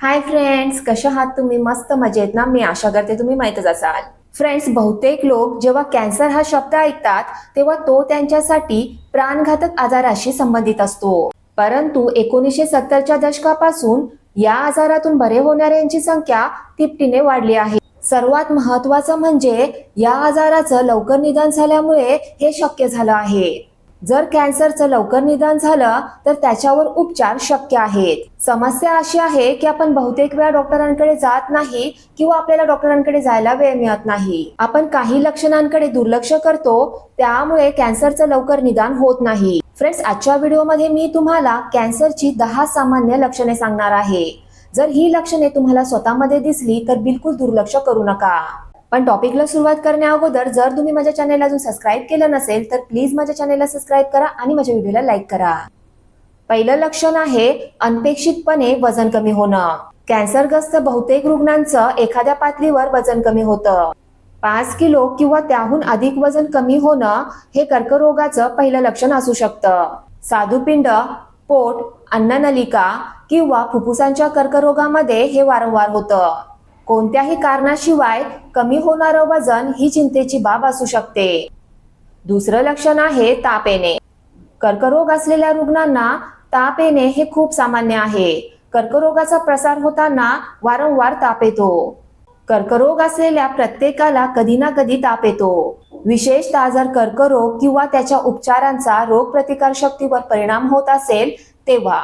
Hi friends कशा आहात तुम्ही? मस्त मजेत ना? मी आशा करते तुम्ही माहीतच असाल. फ्रेंड्स बहुतेक लोक जेव्हा कॅन्सर हा शब्द ऐकतात तेव्हा तो त्यांच्यासाठी प्राणघातक आजाराशी संबंधित असतो. परंतु एकोणीसशे सत्तरच्या दशकापासून या आजारातून बरे होणाऱ्यांची संख्या तिपटीने वाढली आहे. सर्वात महत्वाचं म्हणजे या आजाराचं लवकर निदान झाल्यामुळे हे शक्य झालं आहे. जर कॅन्सरचं लवकर निदान झालं तर त्याच्यावर उपचार शक्य आहेत. समस्या अशी आहे की आपण बहुतेक वेळा डॉक्टरांकडे जात नाही किंवा आपल्याला डॉक्टरांकडे जायला वेळ मिळत नाही. आपण काही लक्षणांकडे दुर्लक्ष करतो त्यामुळे कॅन्सरचं लवकर निदान होत नाही. फ्रेंड्स आजच्या व्हिडिओमध्ये मी तुम्हाला कॅन्सरची दहा सामान्य लक्षणे सांगणार आहे. जर ही लक्षणे तुम्हाला स्वतःमध्ये दिसली तर बिलकुल दुर्लक्ष करू नका. पण टॉपिकला सुरुवात करण्या अगोदर जर तुम्ही माझ्या चॅनेलला अजून सबस्क्राईब केलं नसेल तर प्लीज माझ्या चॅनेलला सबस्क्राईब करा आणि माझ्या व्हिडिओला लाईक करा. पहिलं लक्षण आहे अनपेक्षितपणे वजन कमी होणं. कॅन्सरग्रस्त बहुतेक रुग्णांचं एखाद्या पातळीवर वजन कमी होतं. पाच किलो किंवा त्याहून अधिक वजन कमी होणं हे कर्करोगाचं पहिलं लक्षण असू शकतं. साधुपिंड पोट अन्ननलिका किंवा फुफ्फुसांच्या कर्करोगामध्ये हे वारंवार होतं. कोणत्याही कारणाशिवाय कमी होणारं वजन ही चिंतेची बाब असू शकते. दुसरं लक्षण आहे ताप येणे. कर्करोग असलेल्या रुग्णांना ताप येणे हे खूप सामान्य आहे. कर्करोगाचा प्रसार होताना वारंवार ताप येतो. कर्करोग असलेल्या प्रत्येकाला कधी ना कधी ताप येतो. विशेषतः जर कर्करोग किंवा त्याच्या उपचारांचा रोग प्रतिकार शक्तीवर परिणाम होत असेल तेव्हा.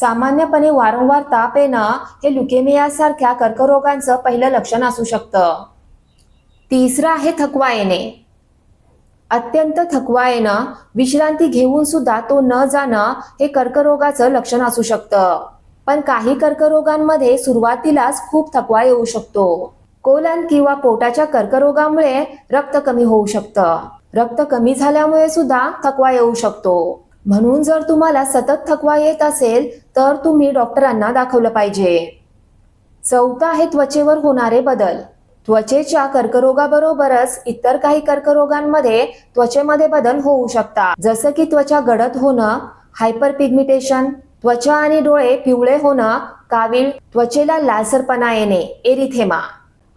सामान्यपणे वारंवार ताप येणं हे ल्युकेमियासारख्या कर्करोगांचं पहिलं लक्षण असू शकतं. तिसरं आहे थकवा येणे. अत्यंत थकवा येणं विश्रांती घेऊन सुद्धा तो न जाणं हे कर्करोगाचं लक्षण असू शकतं. पण काही कर्करोगांमध्ये सुरुवातीलाच खूप थकवा येऊ शकतो. कोलन किंवा पोटाच्या कर्करोगामुळे रक्त कमी होऊ शकतं. रक्त कमी झाल्यामुळे सुद्धा थकवा येऊ शकतो. म्हणून जर तुम्हाला सतत थकवा येत असेल तर तुम्ही डॉक्टरांना दाखवलं पाहिजे. चौथं आहे त्वचेवर होणारे बदल. त्वचेच्या कर्करोगाबरोबरच इतर काही कर्करोगांमध्ये त्वचेमध्ये बदल होऊ शकतात. जसं की त्वचा गडद होणं हायपर पिगमिटेशन त्वचा आणि डोळे पिवळे होणं कावीळ त्वचेला लालसरपणा येणे एरिथेमा.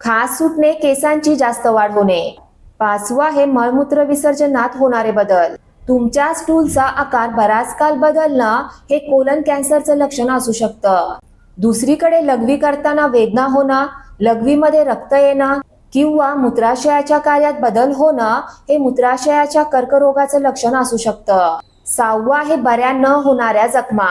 खास सुटणे केसांची जास्त वाढ होणे. पाचवा हे मळमूत्र विसर्जनात होणारे बदल. तुमच्या स्टूलचा आकार बराच काळ बदलणं हे कोलन कॅन्सरचं लक्षण असू शकतं. दुसरीकडे लघवी करताना वेदना होणं लघवीमध्ये रक्त येणं किंवा मूत्राशयाच्या कार्यात बदल होणं हे मूत्राशयाच्या कर्करोगाचं लक्षण असू शकतं. सहावं हे बऱ्या न होणाऱ्या जखमा.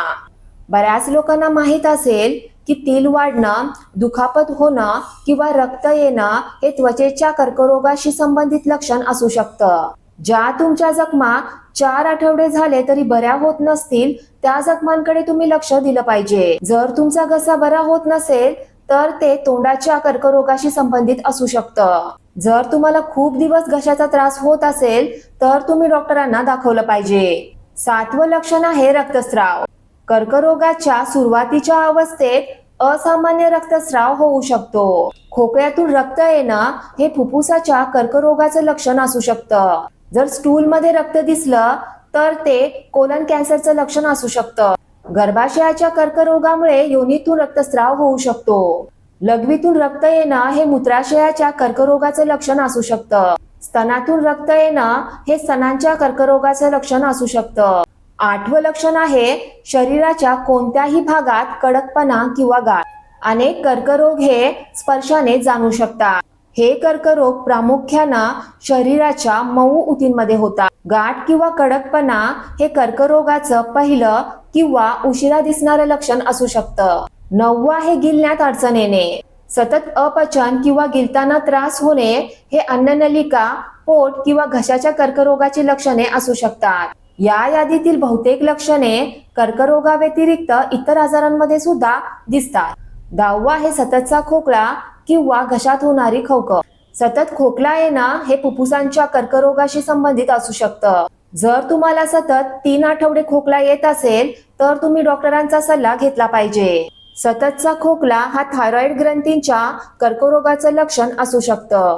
बऱ्याच लोकांना माहीत असेल की तेल वाढणं दुखापत होणं किंवा रक्त येणं हे त्वचेच्या कर्करोगाशी संबंधित लक्षण असू शकतं. ज्या तुमच्या जखमा चार आठवडे झाले तरी बऱ्या होत नसतील त्या जखमांकडे तुम्ही लक्ष दिलं पाहिजे. जर तुमचा घसा बरा होत नसेल तर ते तोंडाच्या कर्करोगाशी संबंधित असू शकतं. जर तुम्हाला खूप दिवस घशाचा त्रास होत असेल तर तुम्ही डॉक्टरांना दाखवलं पाहिजे. सातवं लक्षण आहे रक्तस्राव. कर्करोगाच्या सुरुवातीच्या अवस्थेत असामान्य रक्तस्राव होऊ शकतो. खोकळ्यातून रक्त येणं हे फुफ्फुसाच्या कर्करोगाचं लक्षण असू शकतं. जर स्टूलमध्ये रक्त दिसलं तर ते कोलन कॅन्सरचं लक्षण असू शकतं. गर्भाशयाच्या कर्करोगामुळे योनीतून रक्तस्राव होऊ शकतो. लघवीतून रक्त येणं हे मूत्राशयाच्या कर्करोगाचं लक्षण असू शकतं. स्तनातून रक्त येणं हे स्तनांच्या कर्करोगाचं लक्षण असू शकतं. आठवं लक्षण आहे शरीराच्या कोणत्याही भागात कडकपणा किंवा गाठ. अनेक कर्करोग हे स्पर्शाने जाणू शकतात. हे कर्करोग प्रामुख्यानं शरीराच्या मऊ उतींमध्ये होतात. गाठ किंवा कडकपणा हे कर्करोगाचं पहिलं किंवा उशिरा दिसणारं लक्षण असू शकतं. नववा हे गिलण्यात अडचण येणे. सतत अपचन किंवा गिलताना त्रास होणे हे अन्ननलिका पोट किंवा घशाच्या कर्करोगाची लक्षणे असू शकतात. या यादीतील बहुतेक लक्षणे कर्करोगाव्यतिरिक्त इतर आजारांमध्ये सुद्धा दिसतात. दहावा हे सततचा खोकला किंवा घशात होणारी खवखव. सतत खोकला येणं हे फुफ्फुसांच्या कर्करोगाशी संबंधित असू शकतं. जर तुम्हाला सतत तीन आठवडे खोकला येत असेल तर तुम्ही डॉक्टरांचा सल्ला घेतला पाहिजे. सततचा खोकला हा थायरॉइड ग्रंथींच्या कर्करोगाचं लक्षण असू शकतं.